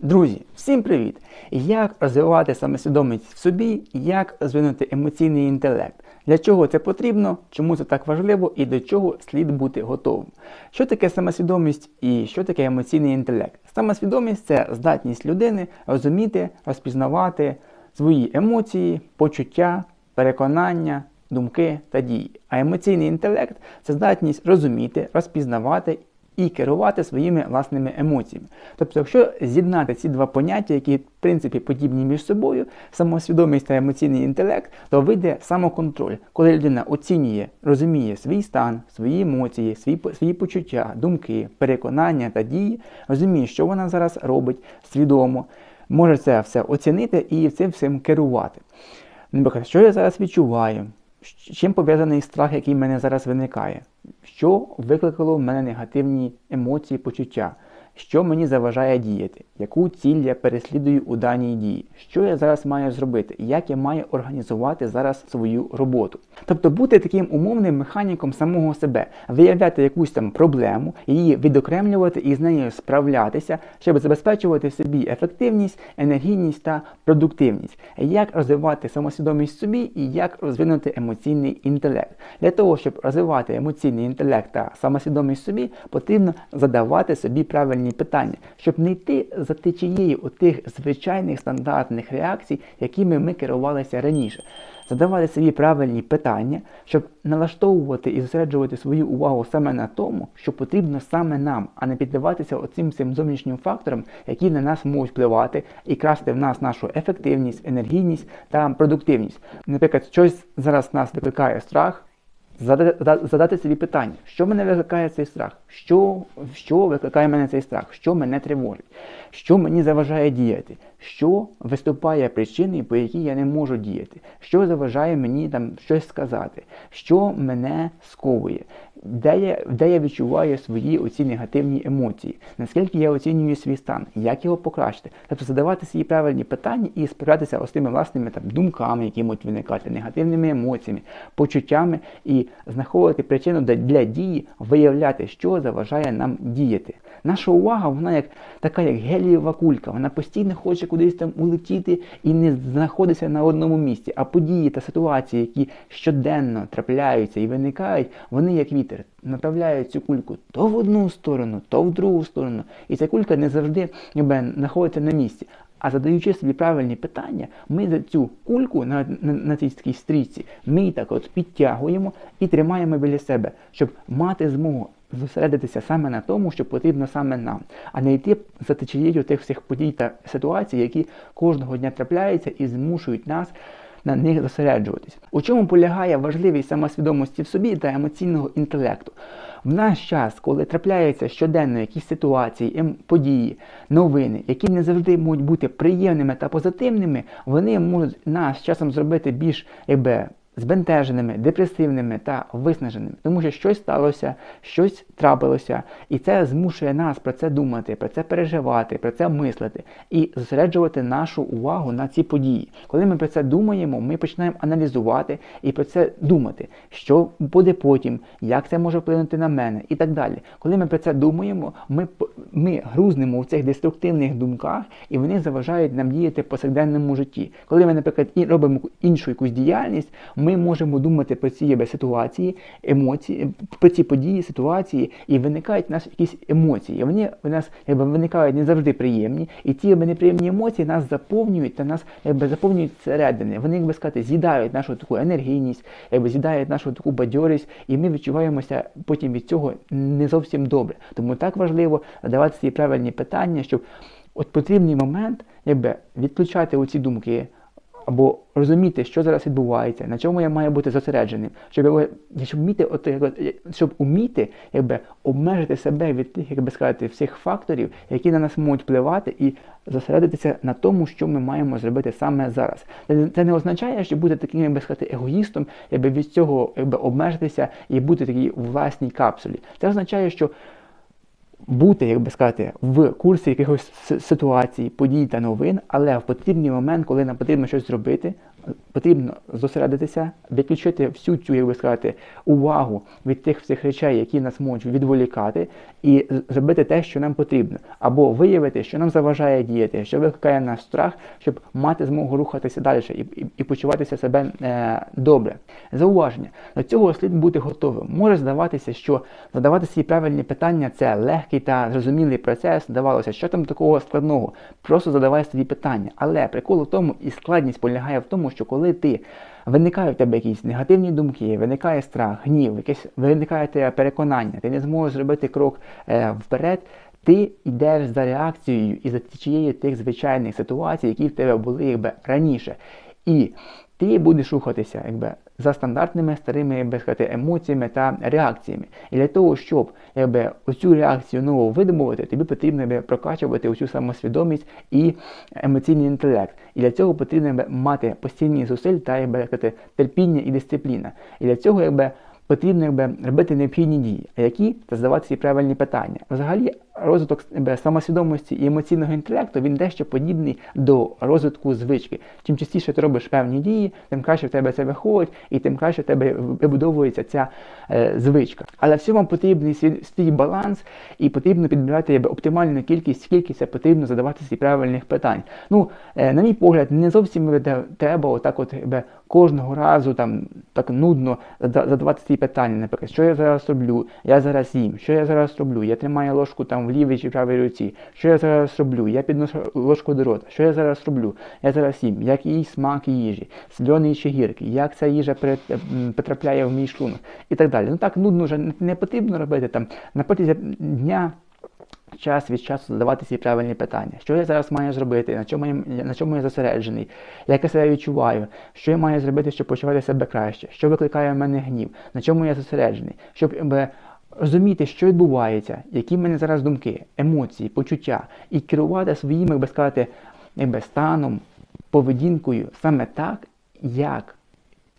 Друзі, всім привіт! Як розвивати самосвідомість в собі, як розвинути емоційний інтелект? Для чого це потрібно, чому це так важливо і до чого слід бути готовим? Що таке самосвідомість і що таке емоційний інтелект? Самосвідомість це здатність людини розуміти, розпізнавати свої емоції, почуття, переконання, думки та дії. А емоційний інтелект це здатність розуміти, розпізнавати і керувати своїми власними емоціями. Тобто, якщо з'єднати ці два поняття, які в принципі подібні між собою, самосвідомість та емоційний інтелект, то вийде самоконтроль, коли людина оцінює, розуміє свій стан, свої емоції, свої, свої почуття, думки, переконання та дії, розуміє, що вона зараз робить свідомо, може це все оцінити і цим всім керувати. Наприклад, що я зараз відчуваю, з чим пов'язаний страх, який в мене зараз виникає, що викликало в мене негативні емоції, почуття, що мені заважає діяти, яку ціль я переслідую у даній дії, що я зараз маю зробити, як я маю організувати зараз свою роботу. Тобто бути таким умовним механіком самого себе, виявляти якусь там проблему, її відокремлювати і з нею справлятися, щоб забезпечувати собі ефективність, енергійність та продуктивність, як розвивати самосвідомість собі і як розвинути емоційний інтелект. Для того, щоб розвивати емоційний інтелект та самосвідомість собі, потрібно задавати собі правильні питання, щоб не йти за течією тих звичайних стандартних реакцій, якими ми керувалися раніше. Задавати собі правильні питання, щоб налаштовувати і зосереджувати свою увагу саме на тому, що потрібно саме нам, а не піддаватися оцим цим зовнішнім факторам, які на нас можуть впливати і красти в нас нашу ефективність, енергійність та продуктивність. Наприклад, щось зараз нас викликає страх. Задати, собі питання, що мене викликає цей страх, що що викликає мене цей страх, що мене тривожить, що мені заважає діяти, що виступає причиною, по якій я не можу діяти, що заважає мені там щось сказати, що мене сковує, де я де я відчуваю свої оці негативні емоції, наскільки я оцінюю свій стан, як його покращити. Тобто задавати свої правильні питання і справлятися з тими власними там, думками, які можуть виникати, негативними емоціями, почуттями, і знаходити причину для дії, виявляти, що заважає нам діяти. Наша увага, вона як така, як гелієва кулька, вона постійно хоче кудись там улетіти і не знаходиться на одному місці. А події та ситуації, які щоденно трапляються і виникають, вони як вітер направляють цю кульку то в одну сторону, то в другу сторону. І ця кулька не завжди ніби, знаходиться на місці. А задаючи собі правильні питання, ми за цю кульку на на, на цій такій стрічці, ми так от підтягуємо і тримаємо біля себе, щоб мати змогу зосередитися саме на тому, що потрібно саме нам, а не йти за течією тих всіх подій та ситуацій, які кожного дня трапляються і змушують нас. На них зосереджуватись. У чому полягає важливість самосвідомості в собі та емоційного інтелекту? В наш час, коли трапляються щоденно якісь ситуації, ем, події, новини, які не завжди можуть бути приємними та позитивними, вони можуть нас часом зробити більш якби, збентеженими, депресивними та виснаженими, тому що щось сталося, щось трапилося, і це змушує нас про це думати, про це переживати, про це мислити і зосереджувати нашу увагу на ці події. Коли ми про це думаємо, ми починаємо аналізувати і про це думати, що буде потім, як це може вплинути на мене і так далі. Коли ми про це думаємо, ми ми грузнемо в цих деструктивних думках, і вони заважають нам діяти в повсякденному житті. Коли ми, наприклад, і робимо іншу якусь діяльність ми можемо думати про ці ситуації, емоції, про ці події, ситуації, і виникають нас якісь емоції. Вони в нас якби, виникають не завжди приємні, і ці якби, неприємні емоції нас заповнюють та нас якби, заповнюють зсередини. Вони, як би сказати, з'їдають нашу таку енергійність, якби з'їдають нашу таку бадьорість, і ми відчуваємося потім від цього не зовсім добре. Тому так важливо задавати ці правильні питання, щоб от потрібний момент якби, відключати оці думки або розуміти, що зараз відбувається, на чому я маю бути зосередженим, щоб щоб вміти, от, щоб уміти якби, обмежити себе від тих, як би сказати, всіх факторів, які на нас можуть впливати, і зосередитися на тому, що ми маємо зробити саме зараз. Це не означає, що бути таким, як сказати, егоїстом, якби від цього якби, обмежитися і бути такій власній капсулі. Це означає, що бути, як би сказати, в курсі якихось ситуацій, подій та новин, але в потрібний момент, коли нам потрібно щось зробити, потрібно зосередитися, відключити всю цю, як би сказати, увагу від тих всіх речей, які нас можуть відволікати, і зробити те, що нам потрібно, або виявити, що нам заважає діяти, що викликає наш страх, щоб мати змогу рухатися далі і і, і почуватися себе е, добре. Зауваження до цього слід бути готовим. Може здаватися, що задавати свої правильні питання це легкий та зрозумілий процес. Здавалося, що там такого складного. Просто задавай свої питання. Але прикол в тому і складність полягає в тому, що коли ти виникають в тебе якісь негативні думки, виникає страх, гнів, якесь виникає тебе переконання, ти не зможеш зробити крок е, вперед. Ти йдеш за реакцією і за течією тих звичайних ситуацій, які в тебе були якби раніше. І ти будеш рухатися якби, за стандартними старими якби сказати, емоціями та реакціями. І для того, щоб якби, оцю реакцію нову видобувати, тобі потрібно якби, прокачувати оцю самосвідомість і емоційний інтелект. І для цього потрібно якби, мати постійні зусиль та якби, сказати, терпіння і дисципліна. І для цього якби, потрібно якби, робити необхідні дії, а які та задавати ці правильні питання. Взагалі, розвиток самосвідомості і емоційного інтелекту він дещо подібний до розвитку звички. Чим частіше ти робиш певні дії, тим краще в тебе це виходить, і тим краще в тебе вибудовується ця е, звичка. Але всьому потрібний свій, свій баланс, і потрібно підбирати якби, оптимальну кількість, скільки це потрібно задавати ці правильних питань. Ну, е, на мій погляд, не зовсім треба отак от якби, кожного разу там так нудно задавати ці питання. Наприклад, що я зараз роблю, я зараз їм, що я зараз роблю, я тримаю ложку там в лівій чи правій руці. Що я зараз роблю? Я підношу ложку до рота. Що я зараз роблю? Я зараз їм, який смак їжі, сльоний чи гіркий, як ця їжа потрапляє в мій шлунок і так далі. Ну так нудно вже не потрібно робити там на протязі дня. Час від часу задавати ці правильні питання. Що я зараз маю зробити, на чому я, на чому я зосереджений, як я себе відчуваю, що я маю зробити, щоб почувати себе краще, що викликає в мене гнів, на чому я зосереджений, щоб розуміти, що відбувається, які в мене зараз думки, емоції, почуття, і керувати своїм, як би сказати, станом, поведінкою саме так, як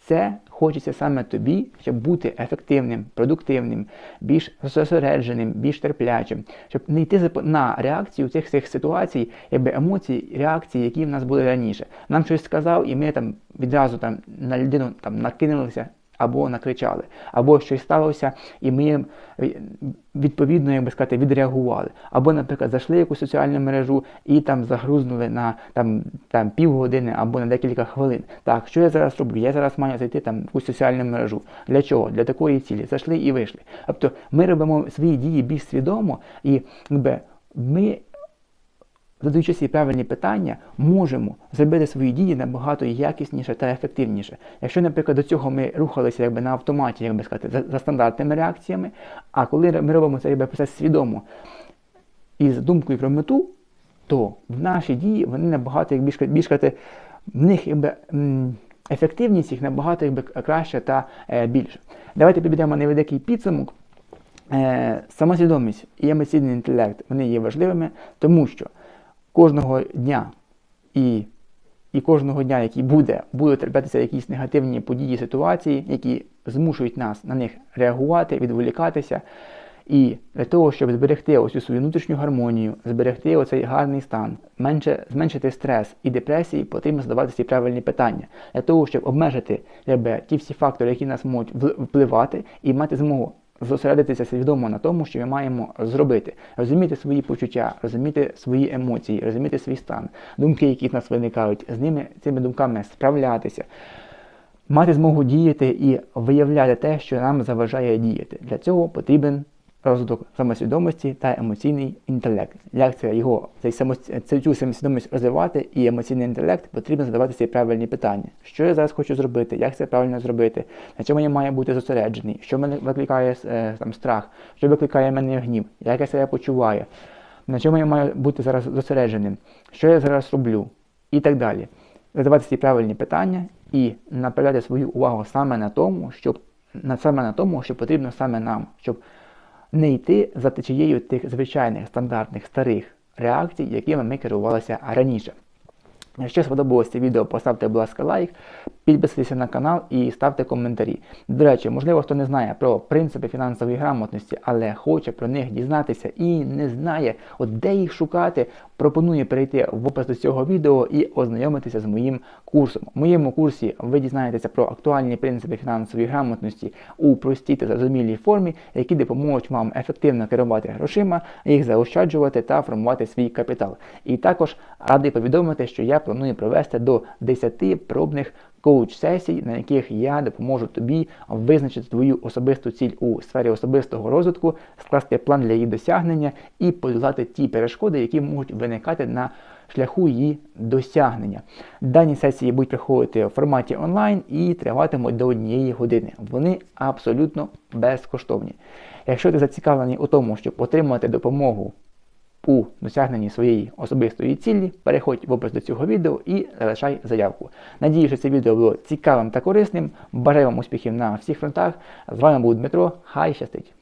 це хочеться саме тобі, щоб бути ефективним, продуктивним, більш зосередженим, більш терплячим, щоб не йти на реакцію цих цих ситуацій, якби емоцій, реакції, які в нас були раніше. Нам щось сказав, і ми там відразу там на людину там накинулися або накричали, або щось сталося, і ми відповідно, як би сказати, відреагували. Або, наприклад, зайшли в якусь соціальну мережу і там загрузнули на там, там півгодини або на декілька хвилин. Так, що я зараз роблю? Я зараз маю зайти там в соціальну мережу. Для чого? Для такої цілі. Зайшли і вийшли. Тобто ми робимо свої дії більш свідомо і якби, ми задаючи ці правильні питання, можемо зробити свої дії набагато якісніше та ефективніше. Якщо, наприклад, до цього ми рухалися якби на автоматі, як би сказати, за, за стандартними реакціями, а коли ми робимо цей процес свідомо і з думкою про мету, то в наші дії вони набагато як більш, більш сказати, в них якби, ефективність їх набагато якби, краща та е, більша. Давайте підберемо невеликий підсумок. Е, самосвідомість і емоційний інтелект вони є важливими, тому що кожного дня і і кожного дня, який буде, будуть траплятися якісь негативні події, ситуації, які змушують нас на них реагувати, відволікатися. І для того, щоб зберегти ось свою внутрішню гармонію, зберегти оцей гарний стан, менше, зменшити стрес і депресії, потрібно задавати ці правильні питання. Для того, щоб обмежити ті всі фактори, які нас можуть впливати, і мати змогу зосередитися свідомо на тому, що ми маємо зробити, розуміти свої почуття, розуміти свої емоції, розуміти свій стан, думки, які в нас виникають, з ними цими думками справлятися. Мати змогу діяти і виявляти те, що нам заважає діяти. Для цього потрібен розвиток самосвідомості та емоційний інтелект. Як це його цей цю самосвідомість розвивати і емоційний інтелект потрібно задавати ці правильні питання. Що я зараз хочу зробити, як це правильно зробити, на чому я маю бути зосереджений, що мене викликає е, там страх, що викликає мене гнів, як я себе почуваю, на чому я маю бути зараз зосередженим, що я зараз роблю? І так далі. Задавати ці правильні питання і направляти свою увагу саме на тому, щоб на саме на тому, що потрібно саме нам, щоб не йти за течією тих звичайних стандартних старих реакцій, якими ми керувалися раніше. Якщо сподобалося це відео, поставте, будь ласка, лайк, Підписуйтеся на канал і ставте коментарі. До речі, можливо, хто не знає про принципи фінансової грамотності, але хоче про них дізнатися і не знає, от де їх шукати, пропоную перейти в опис до цього відео і ознайомитися з моїм курсом. У моєму курсі ви дізнаєтеся про актуальні принципи фінансової грамотності у простій та зрозумілій формі, які допоможуть вам ефективно керувати грошима, їх заощаджувати та формувати свій капітал. І також радий повідомити, що я планую провести до 10 пробних коуч-сесій, на яких я допоможу тобі визначити твою особисту ціль у сфері особистого розвитку, скласти план для її досягнення і подолати ті перешкоди, які можуть виникати на шляху її досягнення. Дані сесії будуть приходити в форматі онлайн і триватимуть до однієї години. Вони абсолютно безкоштовні. Якщо ти зацікавлений у тому, щоб отримати допомогу у досягненні своєї особистої цілі, переходь в опис до цього відео і залишай заявку. Надію, що це відео було цікавим та корисним. Бажаю вам успіхів на всіх фронтах. З вами був Дмитро. Хай щастить!